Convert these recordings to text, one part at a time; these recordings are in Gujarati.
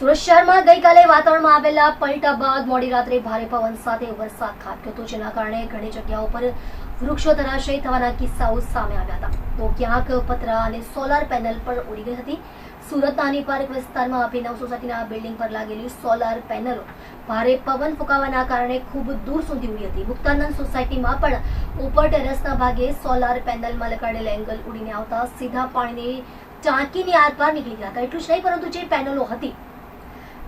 સુરત શહેરમાં ગઈકાલે વાતાવરણમાં આવેલા પલટા બાદ મોડી રાત્રે ભારે પવન સાથે વરસાદ ખાબક્યો હતો, જેના કારણે ઘણી જગ્યાઓ પર વૃક્ષો ધરાશયી થવાના કિસ્સાઓ સામે આવ્યા હતા. તો ક્યાંક પતરા અને સોલાર પેનલ પણ ઉડી ગઈ હતી. સુરતના પાર્ક વિસ્તારમાં અભિનવ સોસાયટીના બિલ્ડિંગ પર લાગેલી સોલાર પેનલો ભારે પવન ફૂંકાવાના કારણે ખૂબ દૂર સુધી ઉડી હતી. મુક્તાનંદ સોસાયટીમાં પણ ઉપર ટેરેસના ભાગે સોલાર પેનલમાં લગાડેલ એંગલ ઉડીને આવતા સીધા પાણીની ટાંકીની આરપાર નીકળી ગયા હતા. એટલું જ નહીં, પરંતુ જે પેનલો હતી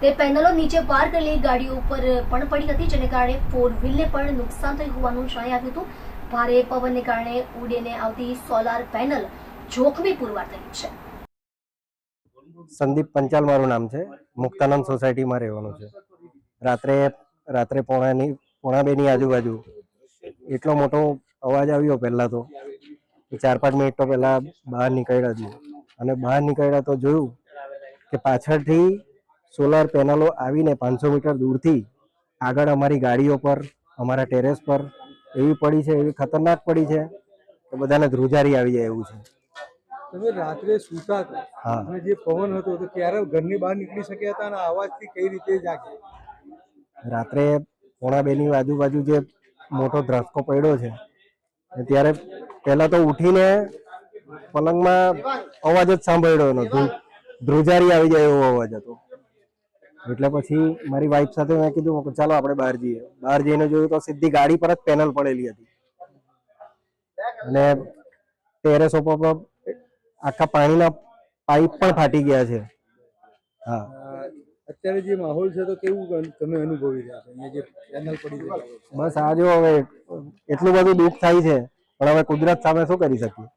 તે પેનલો નીચે પાર્ક કરેલી ગાડીઓ ઉપર પણ પડી હતી, જેને કારણે ફોર વ્હીલને પણ નુકસાન થયું હોવાનું જણાઈ આવ્યું હતું. ભારે પવનને કારણે ઉડીને આવતી સોલાર પેનલ જોખમી પુરવાર થઈ છે. સંદીપ પંચાલ મારું નામ છે. મુક્તાનંદ સોસાયટીમાં રહેવાનું છે. રાત્રે રાત્રે પોણાની પોણા બેની આજુબાજુ એટલો મોટો અવાજ આવ્યો પહેલાં તો ચાર પાંચ મિનિટ તો પહેલાં બહાર નીકળ્યા જ અને બહાર નીકળ્યા તો જોયું કે પાછળથી સોલાર પેનલો આવીને પાંચસો મીટર દૂરથી આગળ અમારી ગાડીઓ પર અમારા ટેરેસ પર એવી પડી છે એવી ખતરનાક પડી છે કે બધાને ધ્રુજારી આવી જાય એવું છે. તમે રાત્રે સૂતા હતા. હા. અને જે પવન હતો તો ક્યારે ઘરની બહાર નીકળી શક્યા હતા અને અવાજથી કઈ રીતે જાગે? રાત્રે પોણા બેની આજુબાજુ જે મોટો ધ્રાસકો પડ્યો છે ત્યારે પહેલા તો ઉઠીને પલંગમાં અવાજ જ સાંભળ્યો એનો ધ્રુ- ધ્રુજારી આવી જાય એવો અવાજ હતો. એટલે પછી મારી વાઈફ સાથે મેં કીધું કે ચાલો આપણે બહાર જઈએ. બહાર જઈને જોયું તો સીધી ગાડી પર જ પેનલ પડેલી હતી. અને ટેરેસ ઉપર આખા પાણીના પાઇપ પણ ફાટી ગયા છે. હા. અત્યારે જે માહોલ છે તો કેવું તમે અનુભવી રહ્યા છો? અહીંયા જે પેનલ પડી છે. બસ આ જો હવે એટલું બધું દુઃખ થાય છે પણ હવે કુદરત સામે શું કરી શકીએ?